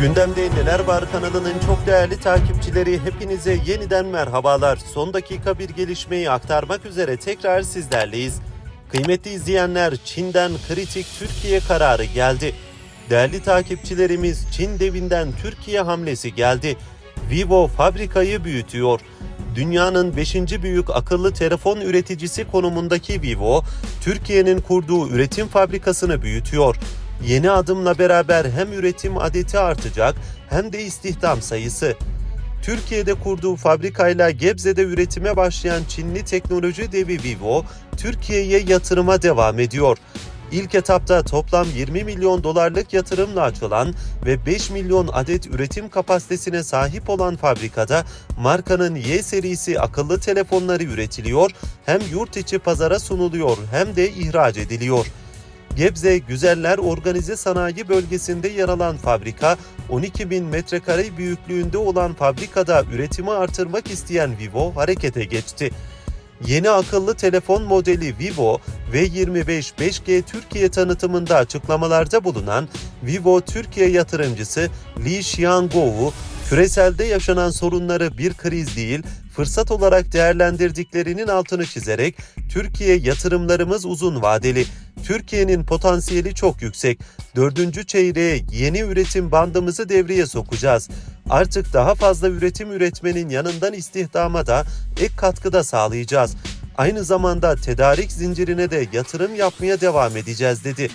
Gündemde Neler Var kanalının çok değerli takipçileri hepinize yeniden merhabalar. Son dakika bir gelişmeyi aktarmak üzere tekrar sizlerleyiz. Kıymetli izleyenler Çin'den kritik Türkiye kararı geldi. Değerli takipçilerimiz Çin devinden Türkiye hamlesi geldi. Vivo fabrikayı büyütüyor. Dünyanın 5. büyük akıllı telefon üreticisi konumundaki Vivo, Türkiye'nin kurduğu üretim fabrikasını büyütüyor. Yeni adımla beraber hem üretim adeti artacak hem de istihdam sayısı. Türkiye'de kurduğu fabrikayla Gebze'de üretime başlayan Çinli teknoloji devi Vivo, Türkiye'ye yatırıma devam ediyor. İlk etapta toplam 20 milyon dolarlık yatırımla açılan ve 5 milyon adet üretim kapasitesine sahip olan fabrikada markanın Y serisi akıllı telefonları üretiliyor, hem yurt içi pazara sunuluyor hem de ihraç ediliyor. Gebze Güzeller Organize Sanayi Bölgesi'nde yer alan fabrika, 12 bin metrekare büyüklüğünde olan fabrikada üretimi artırmak isteyen Vivo harekete geçti. Yeni akıllı telefon modeli Vivo V25 5G Türkiye tanıtımında açıklamalarda bulunan Vivo Türkiye yatırımcısı Li Xiangou'u küreselde yaşanan sorunları bir kriz değil, fırsat olarak değerlendirdiklerinin altını çizerek Türkiye yatırımlarımız uzun vadeli. Türkiye'nin potansiyeli çok yüksek. Dördüncü çeyreğe yeni üretim bandımızı devreye sokacağız. Artık daha fazla üretim üretmenin yanından istihdama da ek katkıda sağlayacağız. Aynı zamanda tedarik zincirine de yatırım yapmaya devam edeceğiz dedi.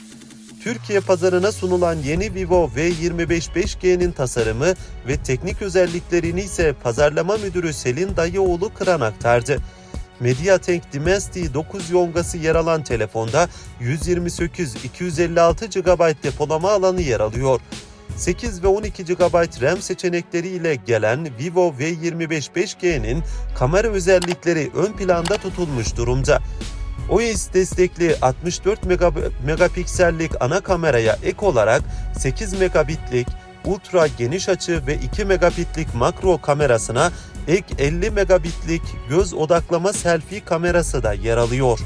Türkiye pazarına sunulan yeni Vivo V25 5G'nin tasarımı ve teknik özelliklerini ise pazarlama müdürü Selin Dayıoğlu Kıran aktardı. MediaTek Dimensity 9 yongası yer alan telefonda 128-256 GB depolama alanı yer alıyor. 8 ve 12 GB RAM seçenekleriyle gelen Vivo V25 5G'nin kamera özellikleri ön planda tutulmuş durumda. OIS destekli 64 megab- megapiksellik ana kameraya ek olarak 8 megabitlik ultra geniş açı ve 2 megabitlik makro kamerasına ek 50 megabitlik göz odaklama selfie kamerası da yer alıyor.